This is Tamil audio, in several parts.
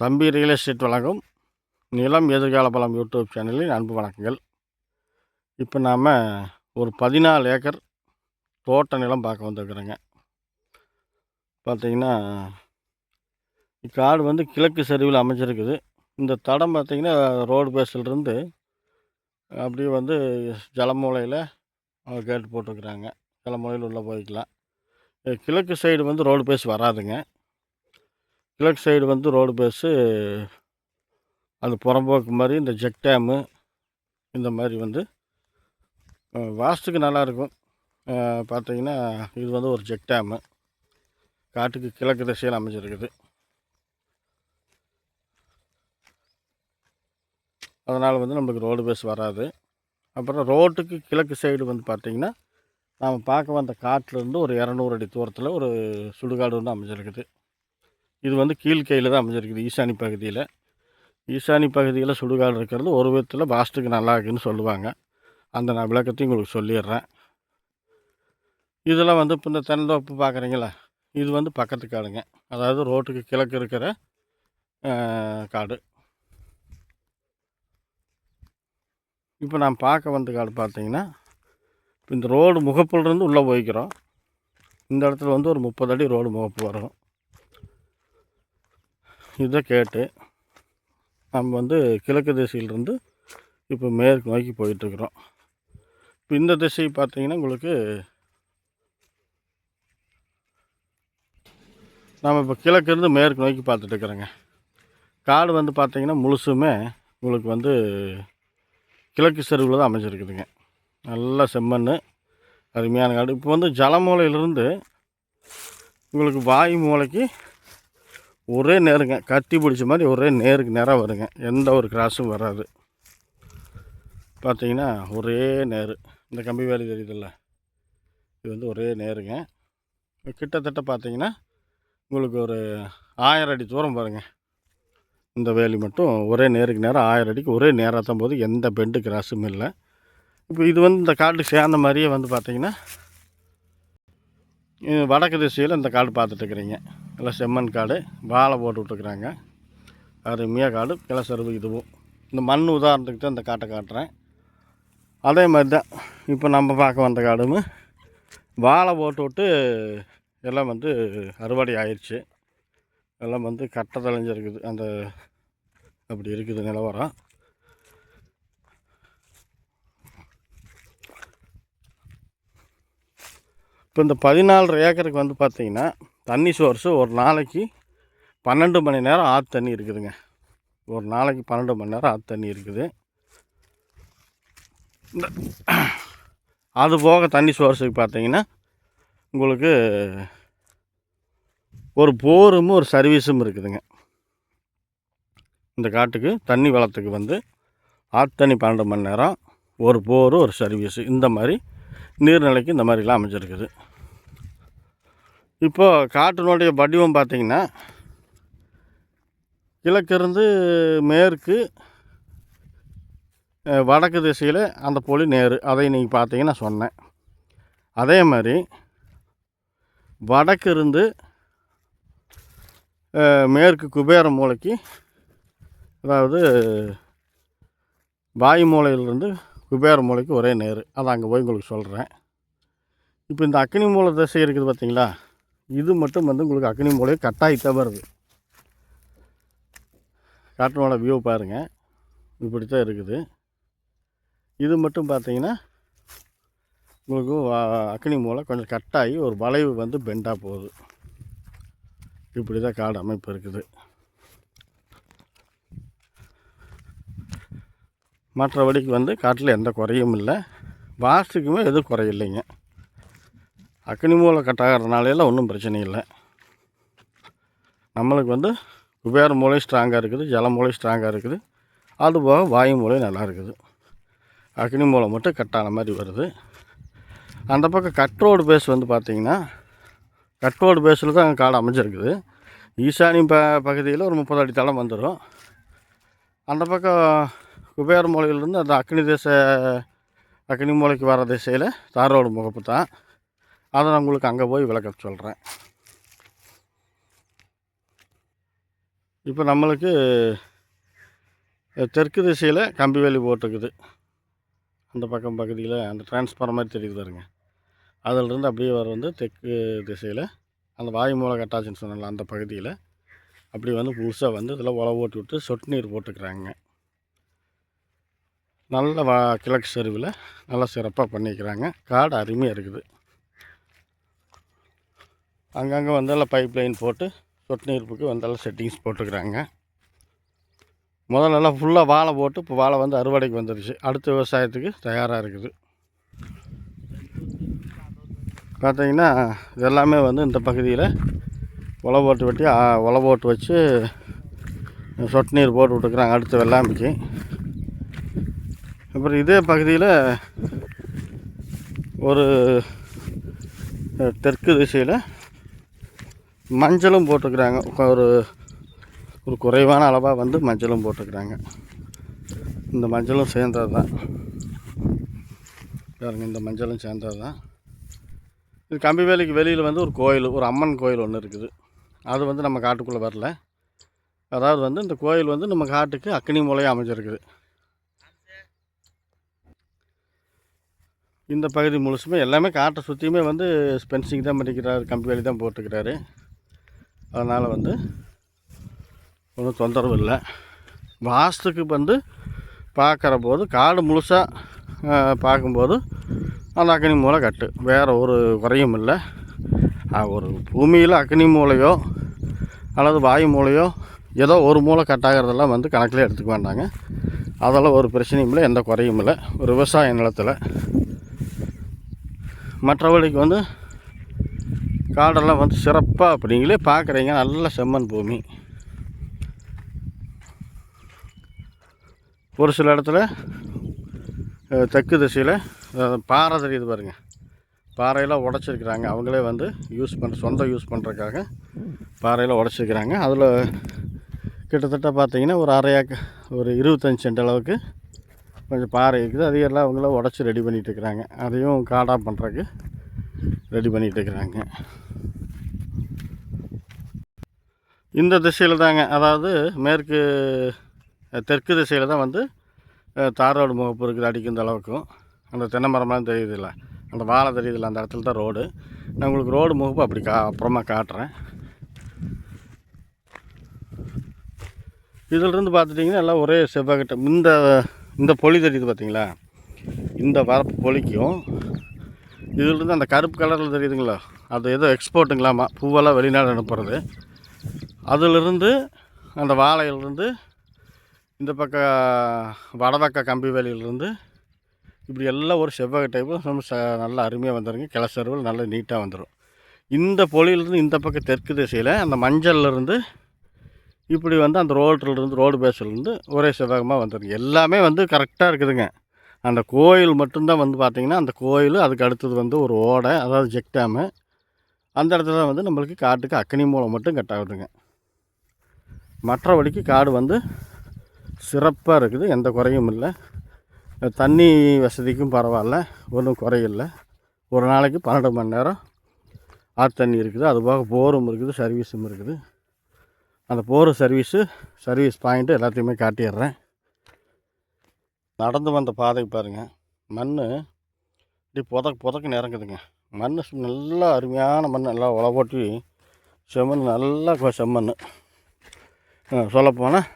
தம்பி ரியல் எஸ்டேட் வழங்கும் நிலம் எதிர்கால பலம் யூடியூப் சேனலில் அன்பு வணக்கங்கள். இப்போ நாம் ஒரு பதினாலு ஏக்கர் தோட்ட நிலம் பார்க்க வந்திருக்குறோங்க. பார்த்தீங்கன்னா காடு வந்து கிழக்கு சரிவில் அமைஞ்சிருக்குது. இந்த தடம் பார்த்தீங்கன்னா ரோடு பேஸ்லேருந்து அப்படியே வந்து ஜலமூலையில் கேட்டு போட்டிருக்குறாங்க. ஜலமூலையில் உள்ளே போய்க்கலாம். கிழக்கு சைடு வந்து ரோடு பேஸ் வராதுங்க. கிழக்கு சைடு வந்து ரோடு பேஸு அது புறம்போக்கு மாதிரி இந்த ஜெக் டேமு இந்த மாதிரி வந்து வாஸ்துக்கு நல்லாயிருக்கும் பார்த்தீங்கன்னா இது வந்து ஒரு ஜெக் டேமு. காட்டுக்கு கிழக்கு திசையில் அமைஞ்சிருக்குது. அதனால் வந்து நம்மளுக்கு ரோடு பேஸ் வராது. அப்புறம் ரோட்டுக்கு கிழக்கு சைடு வந்து பார்த்திங்கன்னா நாம் பார்க்க வந்த காட்டிலேருந்து ஒரு இரநூறு அடி தூரத்தில் ஒரு சுடுகாடு வந்து அமைஞ்சிருக்குது. இது வந்து கீழ்கையில் தான் அமைஞ்சிருக்குது ஈசானி பகுதியில். ஈசானி பகுதியில் சுடுகாடு இருக்கிறது ஒரு விதத்தில் பாஸ்ட்டுக்கு நல்லா இருக்குன்னு சொல்லுவாங்க. அந்த நான் விளக்கத்தையும் உங்களுக்கு சொல்லிடுறேன். இதெல்லாம் வந்து இப்போ இந்த தென்னந்தோப்பு பார்க்குறீங்களா இது வந்து பக்கத்து காடுங்க. அதாவது ரோட்டுக்கு கிழக்கு இருக்கிற காடு. இப்போ நான் பார்க்க வந்த காடு பார்த்தீங்கன்னா இப்போ இந்த ரோடு முகப்புலேருந்து உள்ளே போய்க்கிறோம். இந்த இடத்துல வந்து ஒரு முப்பது அடி ரோடு முகப்பு வரும். இதை கேட்டு நம்ம வந்து கிழக்கு திசையிலிருந்து இப்போ மேற்கு நோக்கி போயிட்டுருக்குறோம். இப்போ இந்த திசை பார்த்தீங்கன்னா உங்களுக்கு நம்ம இப்போ கிழக்கிருந்து மேற்கு நோக்கி பார்த்துட்ருக்குறோங்க காடு வந்து பார்த்திங்கன்னா முழுசுமே உங்களுக்கு வந்து கிழக்கு செருவில் தான் அமைஞ்சிருக்குதுங்க. நல்லா செம்மண் அருமையான காடு. இப்போ வந்து ஜலமூலையிலிருந்து உங்களுக்கு வாயு மூலைக்கு ஒரே நேருங்க. கத்தி பிடிச்ச மாதிரி ஒரே நேருக்கு நேராக வருங்க. எந்த ஒரு கிராஸும் வராது. பார்த்தீங்கன்னா ஒரே நேர். இந்த கம்பி வேலி தெரியுதுல்ல? இது வந்து ஒரே நேருங்க. கிட்டத்தட்ட பார்த்தீங்கன்னா உங்களுக்கு ஒரு ஆயிரம் அடி தூரம் பாருங்க இந்த வேலி மட்டும் ஒரே நேருக்கு நேரம் ஆயிரம் அடிக்கு ஒரே நேராக தான் போது எந்த பெண்டு கிராஸும் இல்லை. இப்போ இது வந்து இந்த காட்டுக்கு சேர்ந்த மாதிரியே வந்து பார்த்திங்கன்னா வடக்கு திசையில் இந்த காடு பார்த்துட்ருக்குறீங்க எல்லாம் செம்மண் காடு வாழை போட்டு விட்டுருக்குறாங்க. அருமையாக காடு கிளசருவு இதுவும். இந்த மண் உதாரணத்துக்கு தான் இந்த காட்டை காட்டுறேன். அதே மாதிரி தான் இப்போ நம்ம பார்க்க வந்த காடும் வாழை போட்டு விட்டு எல்லாம் வந்து அறுவடை ஆயிடுச்சு எல்லாம் வந்து கட்டை தெளிஞ்சிருக்குது. அந்த அப்படி இருக்குது நிலவரம். இப்போ இந்த பதினாலு ஏக்கருக்கு வந்து பார்த்திங்கன்னா தண்ணி சோர்ஸு ஒரு நாளைக்கு பன்னெண்டு மணி நேரம் ஆற்று தண்ணி இருக்குதுங்க. ஒரு நாளைக்கு பன்னெண்டு மணி நேரம் ஆற்று தண்ணி இருக்குது. இந்த அது போக தண்ணி சோர்ஸுக்கு பார்த்தீங்கன்னா உங்களுக்கு ஒரு போரும் ஒரு சர்வீஸும் இருக்குதுங்க. இந்த காட்டுக்கு தண்ணி வளத்துக்கு வந்து ஆற்று தண்ணி பன்னெண்டு மணி நேரம் ஒரு போரு ஒரு சர்வீஸு இந்த மாதிரி நீர்நிலைக்கு இந்த மாதிரிலாம் அமைஞ்சிருக்குது. இப்போது காட்டினுடைய வடிவம் பார்த்திங்கன்னா கிழக்கிருந்து மேற்கு வடக்கு திசையில் அந்த பொலி நேரு. அதை நீங்கள் பார்த்தீங்கன்னா சொன்னேன். அதே மாதிரி வடக்கு இருந்து மேற்கு குபேர மூலைக்கு அதாவது வாயு மூலையிலிருந்து குபேர மூலைக்கு ஒரே நேரு. அதை அங்கே போய் உங்களுக்கு சொல்கிறேன் இப்போ இந்த அக்னி மூலை திசை இருக்குது பார்த்தீங்களா? இது மட்டும் வந்து உங்களுக்கு அக்னி மூலையை கட்டாயித்தான் வருது. காட்டினோட வியூ பாருங்கள் இப்படி தான் இருக்குது. இது மட்டும் பார்த்தீங்கன்னா உங்களுக்கு அக்னி மூலை கொஞ்சம் கட்டாகி ஒரு வளைவு வந்து பெண்டாக போகுது. இப்படி தான் காடு அமைப்பு இருக்குது. மற்றபடிக்கு வந்து காட்டில் எந்த குறையும் இல்லை. வாஸ்துக்குமே எதுவும் குறையில்லைங்க. அக்னி மூலை கட்டாகிறதுனால ஒன்றும் பிரச்சனை இல்லை. நம்மளுக்கு வந்து குபேர மூளை ஸ்ட்ராங்காக இருக்குது ஜல மூளை ஸ்ட்ராங்காக இருக்குது. அது போக வாயு மூளை நல்லா இருக்குது. அக்னி மூலை மட்டும் கட்டான மாதிரி வருது. அந்த பக்கம் கட்ரோடு பேஸ் வந்து பார்த்திங்கன்னா கட்ரோடு பேஸில் தான் காடு அமைஞ்சிருக்குது. ஈசானி ப பகுதியில் ஒரு முப்பது அடி தளம் வந்துடும் அந்த பக்கம் குபேர மூலையிலேருந்து அந்த அக்னி தேச அக்னி மூலைக்கு வர திசையில் தார் ரோடு முகப்பு தான். அதை நான் உங்களுக்கு அங்கே போய் விளக்க சொல்கிறேன். இப்போ நம்மளுக்கு தெற்கு திசையில் கம்பி வேலி போட்டிருக்குது. அந்த பக்கம் பகுதியில் அந்த டிரான்ஸ்ஃபார்மர் மாதிரி தெரியுது பாருங்க. அதிலிருந்து அப்படியே வர வந்து தெற்கு திசையில் அந்த வாயு மூல கட்டாச்சுன்னு சொன்னால அந்த பகுதியில். அப்படி வந்து புதுசாக வந்து இதில் உழவு ஓட்டி விட்டு சொட்டு நீர் போட்டுக்கிறாங்க. நல்ல வா கிழக்கு சரிவில் நல்லா சிறப்பாக பண்ணிக்கிறாங்க. காடு அருமையாக இருக்குது. அங்கங்கே வந்தாலும் பைப் லைன் போட்டு சொட்டு நீர்ப்புக்கு வந்தாலும் செட்டிங்ஸ் போட்டுக்கிறாங்க முதல்லலாம் ஃபுல்லாக வாழை போட்டு இப்போ வாழை வந்து அறுவடைக்கு வந்துடுச்சு அடுத்த விவசாயத்துக்கு தயாராக இருக்குது. பார்த்தீங்கன்னா இதெல்லாமே வந்து இந்த பகுதியில் உலை ஓட்டு வெட்டி உலை போட்டு வச்சு சொட்டு நீர் போட்டு விட்டுக்கிறாங்க அடுத்த வெள்ளாமைக்கு. அப்புறம் இதே பகுதியில் ஒரு தெற்கு திசையில் மஞ்சளும் போட்டுக்கிறாங்க. ஒரு ஒரு குறைவான அளவாக வந்து மஞ்சளும் போட்டுக்கிறாங்க. இந்த மஞ்சளும் சேர்ந்தது தான் பாருங்கள் இந்த மஞ்சளும் சேர்ந்தது தான் இது கம்பி வேலைக்கு வெளியில் வந்து ஒரு கோயில் ஒரு அம்மன் கோயில் ஒன்று இருக்குது. அது வந்து நம்ம காட்டுக்குள்ளே வரல. அதாவது வந்து இந்த கோயில் வந்து நம்ம காட்டுக்கு அக்னி மூலையாக அமைஞ்சிருக்குது. இந்த பகுதி முழுசுமே எல்லாமே காட்டை சுற்றியுமே வந்து ஸ்பென்சிங் தான் பண்ணிக்கிறாரு கம்பி வேலி தான் போட்டுக்கிறாரு. அதனால் வந்து ஒன்றும் தொந்தரவு இல்லை. வாஸ்துக்கு வந்து பார்க்குற போது காடு முழுசாக பார்க்கும்போது அந்த அக்னி மூலை கட்டு. வேறு ஒரு குறையும் இல்லை. ஒரு பூமியில் அக்னி மூலையோ அல்லது வாயு மூலையோ ஏதோ ஒரு மூலை கட்டாகிறதெல்லாம் வந்து கணக்கில் எடுத்துக்க வேண்டாங்க அதெல்லாம் ஒரு பிரச்சனையும் இல்லை எந்த குறையும் இல்லை. ஒரு விவசாய நிலத்தில் மற்றபடிக்கு வந்து காடெல்லாம் வந்து சிறப்பாக அப்படி நீங்களே பார்க்குறீங்க நல்ல செம்மண் பூமி. ஒரு சில இடத்துல தெற்கு திசையில் பாறை தெரியுது பாருங்கள் பாறையெல்லாம் உடச்சிருக்கிறாங்க. அவங்களே வந்து யூஸ் பண்ணுற சொந்த யூஸ் பண்ணுறதுக்காக பாறையில் உடச்சிருக்கிறாங்க. அதில் கிட்டத்தட்ட பார்த்தீங்கன்னா ஒரு அரை ஒரு இருபத்தஞ்சி சென்ட் அளவுக்கு கொஞ்சம் பாறை இருக்குது. அதையெல்லாம் அவங்கள உடச்சி ரெடி பண்ணிகிட்டு இருக்கிறாங்க. அதையும் காடாக பண்ணுறதுக்கு ரெடி பண்ணிகிட்டு இருக்கிறாங்க. இந்த திசையில் தாங்க. அதாவது மேற்கு தெற்கு திசையில் தான் வந்து தாரோடு தார் ரோடு முகப்பு இருக்குது அடிக்கும் அளவுக்கும் அந்த தென்னை மரம்லாம் தெரியுதுல்ல. அந்த வாழை தெரியுதுல்ல அந்த இடத்துல தான் ரோடு. நான் உங்களுக்கு ரோடு முகப்பு அப்படி கா அப்புறமா காட்டுறேன். இதிலிருந்து பார்த்துட்டிங்கன்னா எல்லாம் ஒரே செவ்வாய்கிட்ட இந்த இந்த பொலி தெரியுது பார்த்தீங்களா? இந்த வரப்பு பொலிக்கும். இதிலிருந்து அந்த கருப்பு கலரில் தெரியுதுங்களா? அது ஏதோ எக்ஸ்போர்ட்டுங்களாமா பூவெல்லாம் வெளிநாடு அனுப்புறது. அதிலிருந்து அந்த வாழையிலிருந்து இந்த பக்கம் வடபக்க கம்பி வேலையிலிருந்து இப்படி எல்லாம் ஒரு செவ்வக டைப்பு ரொம்ப ச நல்லா அருமையாக வந்துடுங்க கிளசருவில் நல்லா நீட்டாக வந்துடும் இந்த பொலியிலிருந்து இந்த பக்கம் தெற்கு திசையில் அந்த மஞ்சள்லேருந்து இப்படி வந்து அந்த ரோட்டிலிருந்து ரோடு பேஸ்லேருந்து ஒரே செவ்வகமாக வந்துடுங்க எல்லாமே வந்து கரெக்டாக இருக்குதுங்க. அந்த கோயில் மட்டும்தான் வந்து பார்த்திங்கன்னா அந்த கோயில் அதுக்கு அடுத்தது வந்து ஒரு ஓடை அதாவது ஜெக்டாமு. அந்த இடத்துல தான் வந்து நம்மளுக்கு காட்டுக்கு அக்னி மூலம் மட்டும் கட் ஆகுதுங்க. மற்றபடிக்கு காடு வந்து சிறப்பாக இருக்குது. எந்த குறையும் இல்லை. தண்ணி வசதிக்கும் பரவாயில்ல. ஒன்றும் குறையில்லை. ஒரு நாளைக்கு பன்னெண்டு மணி நேரம் ஆற்று தண்ணி இருக்குது. அது போக போரும் இருக்குது சர்வீஸும் இருக்குது. அந்த போர் சர்வீஸு சர்வீஸ் பாயிண்ட்டு எல்லாத்தையுமே காட்டிடுறேன். நடந்து வந்த பாதை பாருங்கள் மண் இப்படி புதக்கு புதக்குன்னு இறங்குதுங்க மண் நல்லா அருமையான மண் நல்லா உழவோட்டி செம்மண் நல்லா செம்மண் சொல்லப்போனால்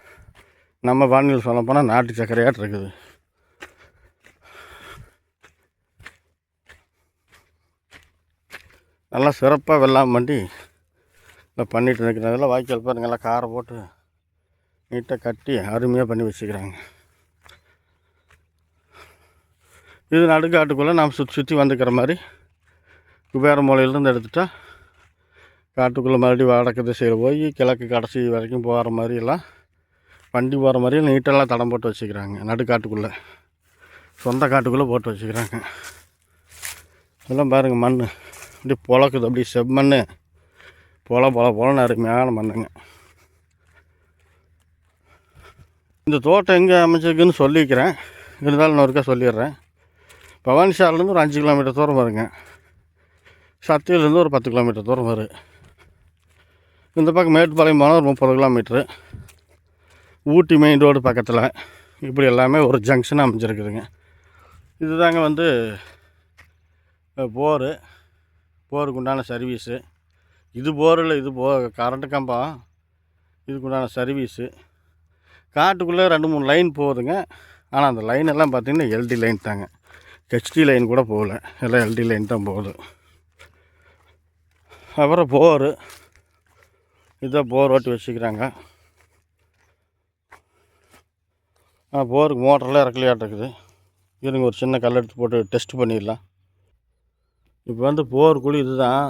நம்ம பாணியில் சொல்லப்போனால் நாட்டு சர்க்கரையாட்டு இருக்குது. நல்லா சிறப்பாக வெள்ளாமை பண்ணி இல்லை பண்ணிட்டு இருக்கிறதெல்லாம் வாய்க்கால் பாருங்க எல்லாம் காரை போட்டு நீட்டாக கட்டி அருமையாக பண்ணி வச்சுக்கிறாங்க. இது நடுக்காட்டுக்குள்ளே நாம் சுற்றி சுற்றி வந்துக்கிற மாதிரி குபேர மூலையிலேருந்து எடுத்துட்டால் காட்டுக்குள்ளே மறுபடியும் வடக்கு திசையில் போய் கிழக்கு கடைசி வரைக்கும் போகிற மாதிரியெல்லாம் வண்டி போகிற மாதிரி நீட்டெல்லாம் தடம் போட்டு வச்சுக்கிறாங்க. நடுக்காட்டுக்குள்ளே சொந்த காட்டுக்குள்ளே போட்டு வச்சுக்கிறாங்க. இதெல்லாம் பாருங்கள் மண் அப்படியே பொழக்குது. அப்படியே செம்மண் பொல பொல பொலன்னு அருமையான மண்ணுங்க. இந்த தோட்டம் எங்கே அமைச்சிருக்குன்னு சொல்லிக்கிறேன். இருந்தாலும் இன்னொருக்கா சொல்லிடுறேன். பவானி ஒரு அஞ்சு கிலோமீட்டர் தூரம் வருங்க. சத்தியிலேருந்து ஒரு பத்து கிலோமீட்டர் தூரம் வரும். இந்த பக்கம் மேட்டுப்பாளையம் போனால் ஒரு முப்பது கிலோமீட்ரு. ஊட்டி மெயின் ரோடு பக்கத்தில். இப்படி எல்லாமே ஒரு ஜங்ஷன் அமைஞ்சிருக்குதுங்க. இதுதாங்க வந்து போரு. போருக்கு உண்டான சர்வீஸு இது போரில் இது போ கரண்ட்டு கம்பம். இதுக்குண்டான சர்வீஸு காட்டுக்குள்ளே ரெண்டு மூணு லைன் போகுதுங்க. ஆனால் அந்த லைன் எல்லாம் பார்த்திங்கன்னா எல்டி லைன் தாங்க. ஹெச்டி லைன் கூட போகல. எல்லாம் எல்டி லைன் தான் போகுது. அப்புறம் போரு. இதான் போர் ஓட்டி வச்சுக்கிறாங்க. ஆ போருக்கு மோட்டர்லாம் இறக்கலையாட்டிருக்குது. இருங்க ஒரு சின்ன கல் எடுத்து போட்டு டெஸ்ட் பண்ணிடலாம். இப்போ வந்து போர் குழி இதுதான்.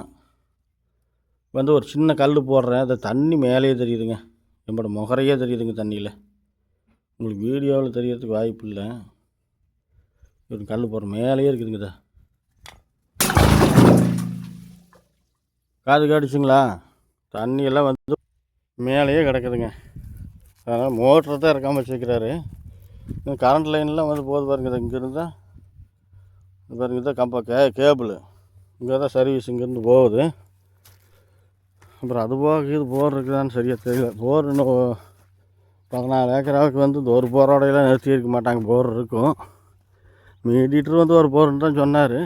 வந்து ஒரு சின்ன கல் போடுறேன். அது தண்ணி மேலேயே தெரியுதுங்க. என்னோட முகரையே தெரியுதுங்க தண்ணியில். உங்களுக்கு வீடியோவில் தெரியறதுக்கு வாய்ப்பு இல்லை. ஒரு கல் போடுற மேலேயே இருக்குதுங்க காது காடிச்சுங்களா தண்ணியெல்லாம் வந்து மேலேயே கிடக்குதுங்க. அதனால் மோட்ரு தான் இருக்காமல் வச்சுருக்கிறாரு. கரண்ட் லைன்லாம் வந்து போகுது பாருங்க இங்கேருந்து தான் பாருங்க இதான் கம்பா கே கேபிள். இங்கே தான் சர்வீஸ் இங்கேருந்து போகுது. அப்புறம் அது போக இது போர் இருக்குதான்னு சரியாக தெரியல. போர் இன்னும் பதினாலு ஏக்கராவுக்கு வந்து இந்த ஒரு போரோடையெல்லாம் நிறுத்தி இருக்க மாட்டாங்க போர் இருக்கும். மீடியேட்டர் வந்து ஒரு போர்ன்னு தான் சொன்னார்.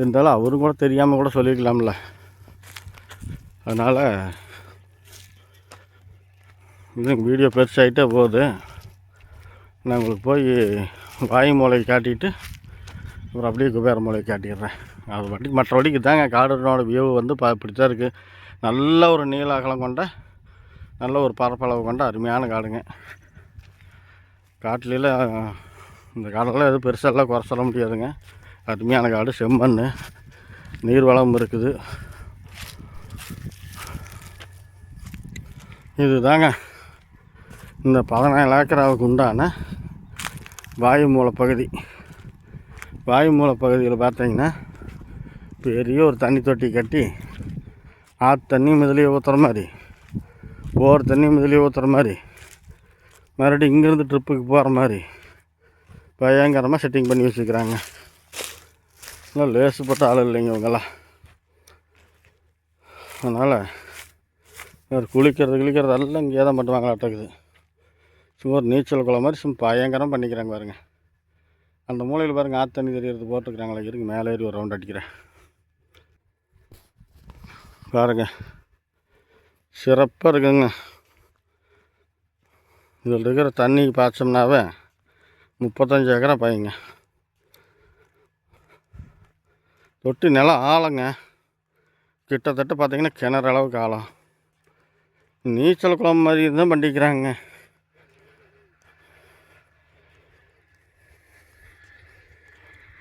இருந்தாலும் அவரும் கூட தெரியாமல் கூட சொல்லியிருக்கலாம்ல அதனால் இது வீடியோ பெருசாகிட்டே போகுது. நான் உங்களுக்கு போய் வாய் மூளை காட்டிட்டு அப்புறம் அப்படியே குபேர மூளை காட்டிடுறேன். அது வண்டி மற்றபடிக்கு தாங்க காடனோட வியூ வந்து பா இப்படி தான் இருக்குது நல்ல ஒரு நீள அகலம் கொண்ட நல்ல ஒரு பரப்பளவு கொண்ட அருமையான காடுங்க. காட்டில இந்த காடெல்லாம் எதுவும் பெருசெல்லாம் குறை சொல்ல முடியாதுங்க. அருமையான காடு செம்மண் நீர் வளம் இருக்குது. இது தாங்க இந்த பதினேழு ஏக்கராவுக்கு உண்டான வாயுமூல பகுதி வாயுமூல பகுதியில் பார்த்தீங்கன்னா பெரிய ஒரு தண்ணி தொட்டி கட்டி ஆற்று தண்ணி முதலியே ஊற்றுற மாதிரி போர் தண்ணி முதலியே ஊற்றுற மாதிரி மறுபடியும் இங்கேருந்து ட்ரிப்புக்கு போகிற மாதிரி பயங்கரமாக செட்டிங் பண்ணி வச்சுக்கிறாங்க இன்னும் லேசுப்பட்ட ஆள் இல்லைங்க இவங்கெல்லாம். அதனால் இவர் குளிக்கிறது குளிக்கிறது எல்லாம் இங்கே தான் பண்ணுவாங்களாட்டக்குது சும்மா ஒரு நீச்சல் குளம் மாதிரி சும்மா பயங்கரம் பண்ணிக்கிறாங்க பாருங்க. அந்த மூலையில் பாருங்கள் ஆற்று தண்ணி தெரியறது போட்டுருக்குறாங்களே இருக்கு மேலே ஏறி ஒரு ரவுண்ட் அடிக்கிறேன். பாருங்க. சிறப்பாக இருக்குங்க. இதில் இருக்கிற தண்ணி பாய்ச்சோம்னாவே முப்பத்தஞ்சு ஏக்கரா பையங்க. தொட்டி நிலம் ஆழங்க. கிட்டத்தட்ட பார்த்தீங்கன்னா கிணறு அளவுக்கு ஆழம். நீச்சல் குளம் மாதிரி தான் பண்ணிக்கிறாங்க.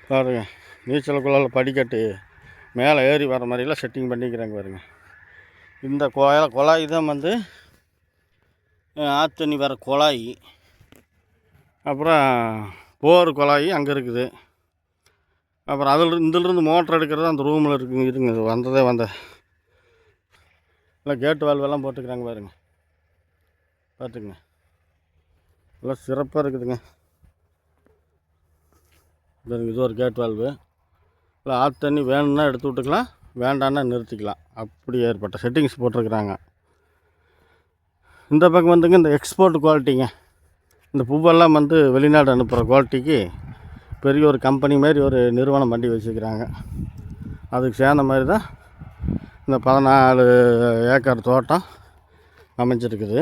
பாருங்க நீச்சல் குளம் படிக்கட்டு மேலே ஏறி வர மாதிரிலாம் செட்டிங் பண்ணிக்கிறாங்க பாருங்க. இந்த குழாய் குழாய் தான் வந்து ஆற்று தண்ணி வர குழாய். அப்புறம் போர் குழாய் அங்கே இருக்குது. அப்புறம் அதில் இதிலிருந்து மோட்டர் எடுக்கிறது அந்த ரூமில் இருக்குங்க இருங்க வந்ததே வந்த எல்லாம் கேட்டு வால்வெல்லாம் போட்டுக்கிறாங்க பாருங்க. பார்த்துக்குங்க. நல்லா சிறப்பாக இருக்குதுங்க. இது ஒரு கேட் வால்வு இல்லை ஆற்று தண்ணி வேணும்னா எடுத்து விட்டுக்கலாம் வேண்டான்னா நிறுத்திக்கலாம். அப்படி ஏற்பட்ட செட்டிங்ஸ் போட்டிருக்கிறாங்க. இந்த பக்கம் வந்துங்க இந்த எக்ஸ்போர்ட் குவாலிட்டிங்க இந்த பூவெல்லாம் வந்து வெளிநாடு அனுப்புகிற குவாலிட்டிக்கு பெரிய ஒரு கம்பெனி மாதிரி ஒரு நிறுவனம் வண்டி வச்சுக்கிறாங்க. அதுக்கு சேர்ந்த மாதிரி தான் இந்த பதினாலு ஏக்கர் தோட்டம் அமைஞ்சிருக்குது.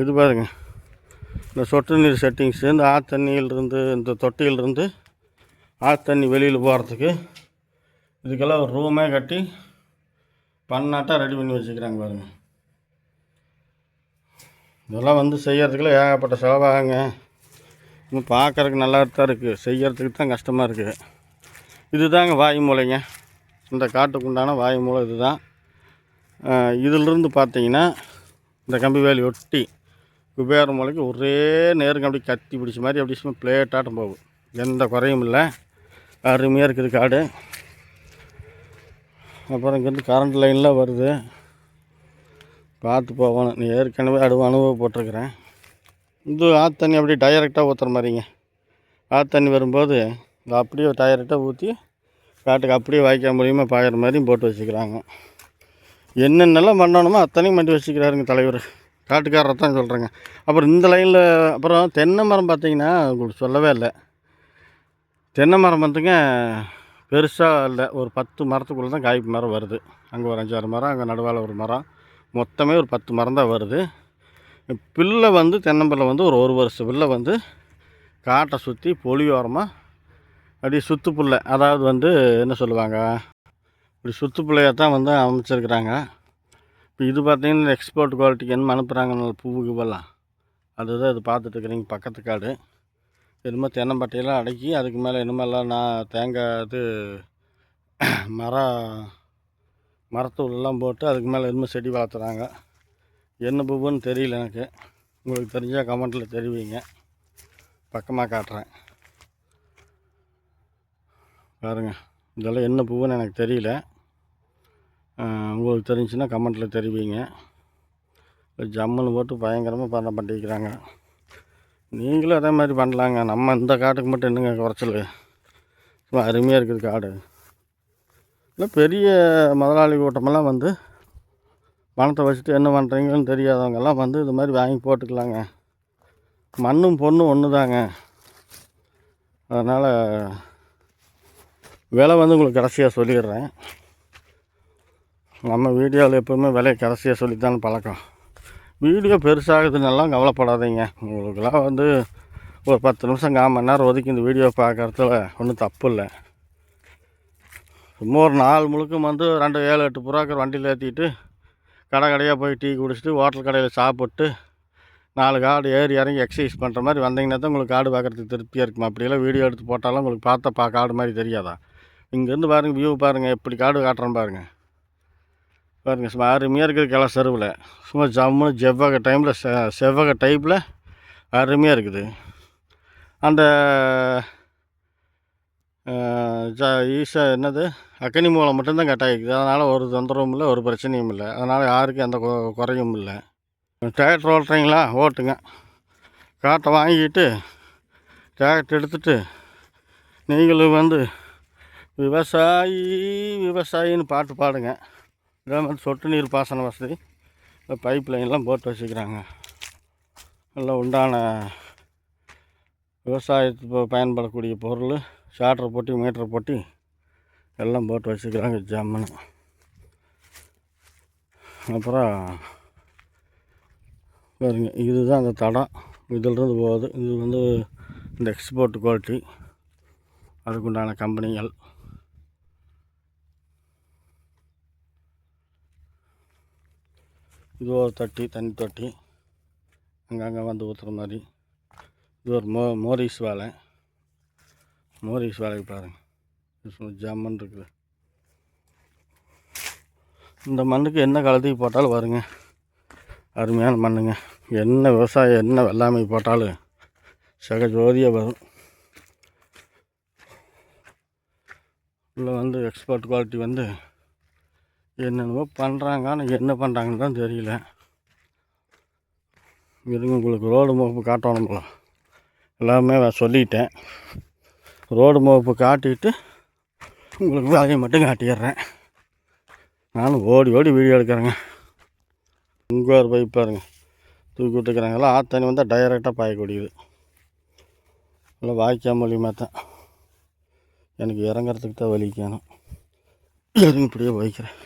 இது பாருங்க. இந்த சொட்டு நீர் செட்டிங்ஸு இந்த ஆத்தண்ணியிலிருந்து இந்த தொட்டியிலிருந்து ஆற்று தண்ணி வெளியில் போகிறதுக்கு இதுக்கெல்லாம் ஒரு ரூமே கட்டி பண்ணாட்டாக ரெடி பண்ணி வச்சுக்கிறாங்க பாருங்க. இதெல்லாம் வந்து செய்கிறதுக்குலாம் ஏகப்பட்ட செலவாகுங்க. இன்னும் பார்க்குறதுக்கு நல்லா தான் இருக்குது. செய்கிறதுக்கு தான் கஷ்டமாக இருக்குது. இதுதாங்க வாயு மூலைங்க இந்த காட்டுக்குண்டான வாயு மூலை இதுதான். அஹ் இதிலிருந்து பார்த்தீங்கன்னா இந்த கம்பி வேலி ஒட்டி குபேர மூலைக்கு ஒரே நேருங்க அப்படி கத்தி பிடிச்ச மாதிரி அப்படி சும்மா பிளேட்டாட்டம் போகும். எந்த குறையும் இல்லை. அருமையாக இருக்குது காடு. அப்புறம் இங்கேருந்து கரண்ட் லைன்லாம் வருது. பார்த்து போகணும். நீ ஏற்கனவே அனுபவம் அனுபவப்பட்டிருக்கிறேன். இது ஆற்று தண்ணி அப்படியே டைரெக்டாக ஊற்றுற மாதிரிங்க. ஆற்று தண்ணி வரும்போது இது அப்படியே டைரெக்டாக ஊற்றி காட்டுக்கு அப்படியே வாய்க்கால் மூலியமாக பாயிற மாதிரியும் போட்டு வச்சுக்கிறாங்க. என்னென்னலாம் பண்ணணுமோ அத்தனையும் பண்ணி வச்சுக்கிறாருங்க தலைவர். காட்டுக்காரரை தான் சொல்கிறேங்க அப்புறம் இந்த லைனில் அப்புறம் தென்னை மரம் பார்த்தீங்கன்னா உங்களுக்கு சொல்லவே இல்லை. தென்னை மரம் வந்துங்க பெருசாக இல்லை. ஒரு பத்து மரத்துக்குள்ளே தான் காய்ப்பு மரம் வருது. அங்கே ஒரு அஞ்சாறு மரம் அங்கே நடுவால் ஒரு மரம். மொத்தமே ஒரு பத்து மரம் தான் வருது. பிள்ளை வந்து தென்னம்பிள்ளை வந்து ஒரு ஒரு வருஷம் பிள்ளை வந்து காட்டை சுற்றி பொலியோரமாக அப்படியே சுத்து பிள்ளை. அதாவது வந்து என்ன சொல்லுவாங்க? இப்படி சுத்து பிள்ளையாக தான் வந்து அமைச்சிருக்கிறாங்க. இப்போ இது பார்த்தீங்கன்னா எக்ஸ்போர்ட் குவாலிட்டிக்கு என்ன அனுப்புகிறாங்க நல்ல பூவு அதுதான் இது பார்த்துட்ருக்குறீங்க பக்கத்து காடு. என்னமோ தென்னம்பட்டையெல்லாம் அடக்கி அதுக்கு மேலே இனிமேலாம் நான் தேங்காய் இது மரம் மரத்தூள்லாம் போட்டு அதுக்கு மேலே என்னமோ செடி வளர்த்துறாங்க. என்ன பூவுன்னு தெரியல எனக்கு. உங்களுக்கு தெரிஞ்சால் கமெண்ட்டில் தெரிவிங்க. பக்கமாக காட்டுறேன். பாருங்கள் இதெல்லாம் என்ன பூவுன்னு எனக்கு தெரியல. உங்களுக்கு தெரிஞ்சுன்னா கமெண்ட்டில் தெரிவிங்க. ஜம்முன்னு போட்டு பயங்கரமாக பண்ண பண்ணிக்கிறாங்க. நீங்களும் அதே மாதிரி பண்ணலாங்க. நம்ம இந்த காட்டுக்கு மட்டும் என்னங்க குறைச்சல்? சும்மா அருமையாக இருக்குது காடு. இல்லை பெரிய முதலாளி கூட்டமெல்லாம் வந்து பணத்தை வச்சுட்டு என்ன பண்ணுறீங்கன்னு தெரியாதவங்கெல்லாம் வந்து இது மாதிரி வாங்கி போட்டுக்கலாங்க. மண்ணும் பொண்ணும் ஒன்று தாங்க அதனால் விலை வந்து உங்களுக்கு கடைசியாக சொல்லிடுறேன். நம்ம வீடியோவில் எப்போவுமே விலையை கடைசியாக சொல்லித்தான் பழக்கம். வீடியோ பெருசாகுதுன்னெல்லாம் கவலைப்படாதீங்க. உங்களுக்கெல்லாம் வந்து ஒரு பத்து நிமிஷம் கால் மணி நேரம் ஒதுக்கி இந்த வீடியோ பார்க்குறதுல ஒன்றும் தப்பு இல்லை. சும்மா ஒரு நாள் முழுக்க வந்து ரெண்டு ஏழு எட்டு புறாக்கர் வண்டியில் ஏற்றிட்டு கடை கடையாக போய் டீ குடிச்சிட்டு ஹோட்டல் கடையில் சாப்பிட்டு நாலு காடு ஏறி இறங்கி எக்ஸசைஸ் பண்ணுற மாதிரி வந்தீங்கன்னா தான் உங்களுக்கு காடு பார்க்குறதுக்கு திருப்தியாக இருக்குமா? அப்படியெல்லாம் வீடியோ எடுத்து போட்டாலும் உங்களுக்கு பார்த்தா பா காடு மாதிரி தெரியாதா? இங்கேருந்து பாருங்கள் வியூ பாருங்கள் எப்படி காடு காட்டுறேன் பாருங்கள் பாருங்கள் சும்மா அருமையாக இருக்குது கிளை செருவில். சும்மா ஜம்முன்னு செவ்வக டைமில் செ செவ்வக டைப்பில் அருமையாக இருக்குது. அந்த அஹ், என்னது? அக்கனி மூலம் மட்டும்தான் கட்டாயிக்குது. அதனால் ஒரு தொந்தரவும் இல்லை ஒரு பிரச்சனையும் இல்லை. அதனால் யாருக்கும் எந்த கொ- குறையும் இல்லை. டிராக்டர் ஓட்டுறீங்களா? ஓட்டுங்க. காட்டை வாங்கிட்டு டிராக்டர் எடுத்துட்டு நீங்களும் வந்து விவசாயி விவசாயின்னு பாட்டு பாடுங்க. இதே மாதிரி சொட்டு நீர் பாசன வசதி. பைப் லைன்லாம் போட்டு வச்சுக்கிறாங்க. எல்லாம் உண்டான விவசாயத்துக்கு பயன்படக்கூடிய பொருள். ஷார்ட்டர் போட்டி மீட்டர் போட்டி எல்லாம் போட்டு வச்சுக்கிறாங்க ஜம்முன்னு அப்புறம் பாருங்க இதுதான் அந்த தடம். இதிலிருந்து போகுது. இது வந்து இந்த எக்ஸ்போர்ட் குவாலிட்டி அதுக்குண்டான கம்பெனிகள். இது ஒரு தொட்டி தண்ணி தொட்டி. அங்கங்கே வந்து ஊற்றுற மாதிரி. இது ஒரு மோ மோரிஸ் வேலை. மோரிஸ் வேலைக்கு பாருங்கள் இது ஜம்மன் இருக்குது. இந்த மண்ணுக்கு என்ன கலத்தி போட்டாலும் வருங்க. அருமையான மண்ணுங்க. என்ன விவசாயம் என்ன வெள்ளாமை போட்டாலும் சகஜோதியாக வரும். உள்ள வந்து எக்ஸ்போர்ட் குவாலிட்டி வந்து என்னென்னமோ பண்ணுறாங்க ஆனால் என்ன பண்ணுறாங்கன்னு தான் தெரியல. இருங்க உங்களுக்கு ரோடு முகப்பு காட்டணும் எல்லாமே சொல்லிட்டேன். ரோடு முகப்பு காட்டிட்டு உங்களுக்கு வேலையை மட்டும் காட்டிடுறேன். நானும் ஓடி ஓடி வீடியோ எடுக்கிறேங்க. இங்கே ஒரு பைப் பாருங்க. தூக்கி விட்டுக்கிறாங்களா ஆத்தண்ணி வந்தால் டைரெக்டாக பாயக்கூடியது இல்லை வாய்க்கா மூலியமாக தான். எனக்கு இறங்குறதுக்கு தான் வலிக்கணும் இறங்கி இப்படியே போய்க்கிறேன்.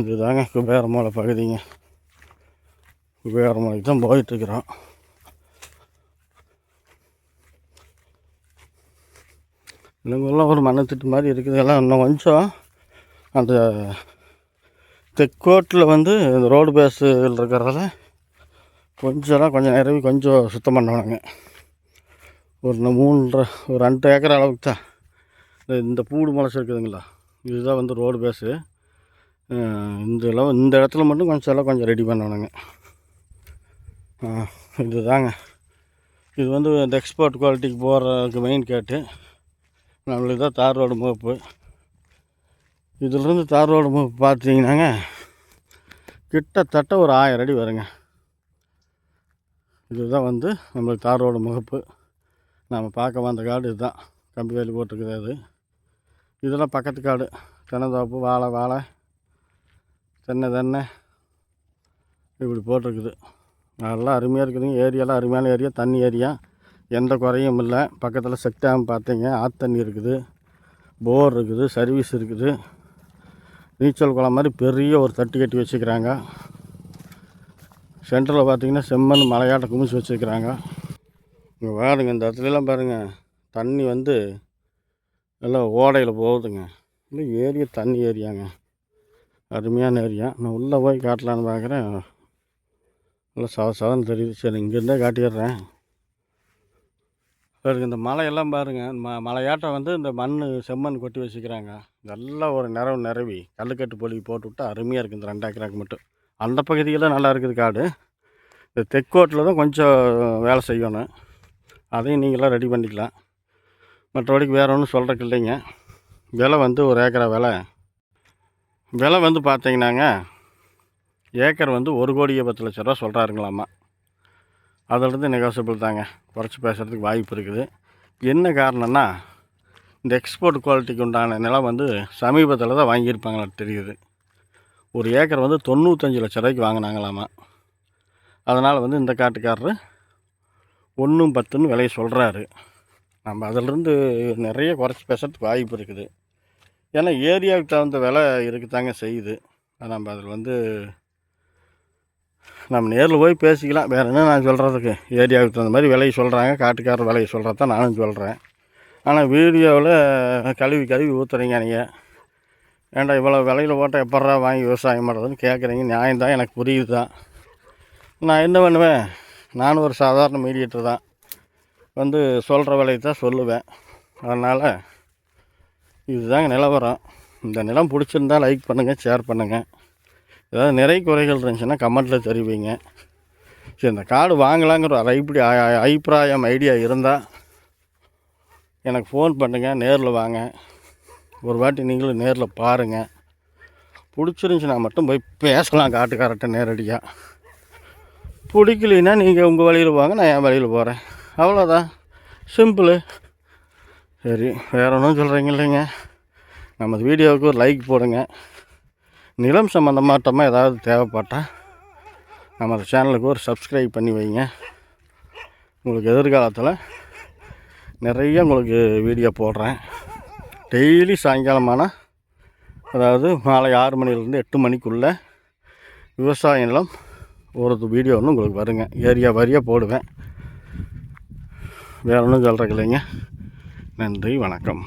இதுதாங்க குபேரமலை பகுதிங்க. குபேரமலைக்கு தான் போயிட்டுருக்குறோம். இன்னும் ஒரு மனத்திட்டு மாதிரி இருக்குது. எல்லாம் இன்னும் கொஞ்சம் அந்த தெக்கோட்டில் வந்து இந்த ரோடு பேஸில் இருக்கிறதால கொஞ்சம்லாம் கொஞ்சம் நிறவி கொஞ்சம் சுத்தம் பண்ணணுங்க ஒரு மூன்றரை ஒரு ரெண்டு ஏக்கர் அளவுக்கு தான். இந்த இந்த பூடு முளைச்சி இருக்குதுங்களா? இதுதான் வந்து ரோடு பேஸு இந்த அளவு இந்த இடத்துல மட்டும் கொஞ்சம் எல்லாம் கொஞ்சம் ரெடி பண்ணணுங்க இதுதாங்க. இது வந்து இந்த எக்ஸ்போர்ட் குவாலிட்டிக்கு போகிறதுக்கு மெயின் கேட்டு. நம்மளுக்கு தான் தார் ரோடு முகப்பு இதிலிருந்து தார் ரோடு முகப்பு பார்த்தீங்கன்னாங்க கிட்டத்தட்ட ஒரு ஆயிரம் அடி வருங்க. இதுதான் வந்து நம்மளுக்கு தார் ரோடு முகப்பு நாம் பார்க்க வந்த காடு இதுதான். கம்பி வேலி போட்டிருக்குது அது. இதெல்லாம் பக்கத்து காடு. தென்னந்தோப்பு வாழை வாழை தென்னை தென்னை. இப்படி போட்டிருக்குது. நல்லா அருமையாக இருக்குதுங்க. ஏரியாலாம் அருமையான ஏரியா தண்ணி ஏரியா. எந்த குறையும் இல்லை. பக்கத்தில் செக்டாம் பார்த்தீங்க. ஆற்று தண்ணி இருக்குது. போர் இருக்குது. சர்வீஸ் இருக்குது. நீச்சல் குளம் மாதிரி பெரிய ஒரு தட்டு கட்டி வச்சுக்கிறாங்க. சென்டரில் பார்த்தீங்கன்னா செம்மண் மலையாட்ட குமிச்சு வச்சுருக்கிறாங்க இங்கே பாருங்க இந்த இடத்துலலாம் பாருங்கள் தண்ணி வந்து எல்லாம் ஓடையில் போகுதுங்க. இல்லை ஏரியா தண்ணி ஏரியாங்க. அருமையான ஏரியா. நான் உள்ளே போய் காட்டலான்னு பார்க்குறேன். நல்லா சத சதன்னு தெரியுது. சரி இங்கேருந்தே காட்டிடுறேன். பாருங்க இந்த மலையெல்லாம் பாருங்கள் ம மலையாட்டம் வந்து இந்த மண் செம்மண் கொட்டி வச்சுக்கிறாங்க. நல்லா ஒரு நிறவு நிறவி கல்லுக்கட்டு பொலி போட்டு விட்டா அருமையாக இருக்குது இந்த ரெண்டு ஏக்கராக்கு மட்டும். அந்த பகுதியெல்லாம் நல்லா இருக்குது காடு. இந்த தெக்கோட்டில் தான் கொஞ்சம் வேலை செய்யணும். அதையும் நீங்களாம் ரெடி பண்ணிக்கலாம். மற்றபடிக்கு வேறு ஒன்றும் சொல்கிறக்கு இல்லைங்க. விலை வந்து ஒரு ஏக்கரா விலை. விலை வந்து பார்த்தீங்கன்னாங்க ஏக்கர் வந்து ஒரு கோடியே பத்து லட்ச ரூபா சொல்கிறாருங்களாம்மா அதிலிருந்து நெகோசியபிள் தாங்க. குறைச்சி பேசுகிறதுக்கு வாய்ப்பு இருக்குது. என்ன காரணம்னா இந்த எக்ஸ்போர்ட் குவாலிட்டிக்கு உண்டான நிலம் வந்து சமீபத்தில் தான் வாங்கியிருப்பாங்களா தெரியுது. ஒரு ஏக்கர் வந்து தொண்ணூத்தஞ்சு லட்ச ரூபாய்க்கு வாங்கினாங்களாமா. அதனால் வந்து இந்த காட்டுக்காரர் ஒன்றும் பத்துன்னு விலையை சொல்கிறாரு நம்ம அதிலிருந்து நிறைய குறைச்சி பேசுகிறதுக்கு வாய்ப்பு இருக்குது. ஏன்னா ஏரியாவுக்கு தகுந்த விலை இருக்குதாங்க செய்யுது. நம்ம அதில் வந்து நம்ம நேரில் போய் பேசிக்கலாம். வேறு என்ன நான் சொல்கிறதுக்கு ஏரியாவுக்கு தகுந்த மாதிரி விலையை சொல்கிறாங்க காட்டுக்காரர் விலையை சொல்கிறது தான் நானும் சொல்கிறேன் ஆனால் வீடியோவில் கழுவி கழுவி ஊற்றுறீங்க நீங்கள் ஏன்டா இவ்வளோ விலையில் போட்டால் எப்பட்றா வாங்கி விவசாயம் பண்ணுறதுன்னு கேட்குறீங்க நியாயம் தான் எனக்கு புரியுது தான். நான் என்ன பண்ணுவேன்? நானும் ஒரு சாதாரண மீடியேட்டர் தான். வந்து சொல்கிற விலையை தான் சொல்லுவேன். அதனால் இதுதாங்க நிலவரம். இந்த நிலம் பிடிச்சிருந்தா லைக் பண்ணுங்கள் ஷேர் பண்ணுங்கள் ஏதாவது நிறை குறைகள் இருந்துச்சுன்னா கமெண்ட்டில் தெரிவிங்க. சரி இந்த கார்டு வாங்கலாங்கிற ஒரு ஐப்படி அபிப்பிராயம் ஐடியா இருந்தால் எனக்கு ஃபோன் பண்ணுங்கள் நேரில் வாங்க. ஒரு வாட்டி நீங்களும் நேரில் பாருங்கள் பிடிச்சிருந்துச்சின்னா மட்டும் போய் பேசலாம் காட்டுக்காரர்கிட்ட நேரடியாக பிடிக்கலைன்னா நீங்கள் உங்கள் வழியில் வாங்க நான் என் வழியில் போகிறேன் அவ்வளோதான் சிம்பிளு சரி வேறு ஒன்றும் சொல்கிறீங்க இல்லைங்க. நம்ம வீடியோவுக்கு ஒரு லைக் போடுங்க. நிலம் சம்மந்தமாட்டமாக ஏதாவது தேவைப்பட்டால் நம்ம சேனலுக்கு ஒரு சப்ஸ்கிரைப் பண்ணி வைங்க. உங்களுக்கு எதிர்காலத்தில் நிறைய உங்களுக்கு வீடியோ போடுறேன். டெய்லி சாயங்காலமான அதாவது மாலை ஆறு மணிலேருந்து எட்டு மணிக்குள்ளே விவசாய நிலம் ஒரு வீடியோ ஒன்று உங்களுக்கு வருங்க. ஏரியா வரியாக போடுவேன். வேறு ஒன்றும் சொல்கிறக்கு இல்லைங்க. நன்றி வணக்கம்.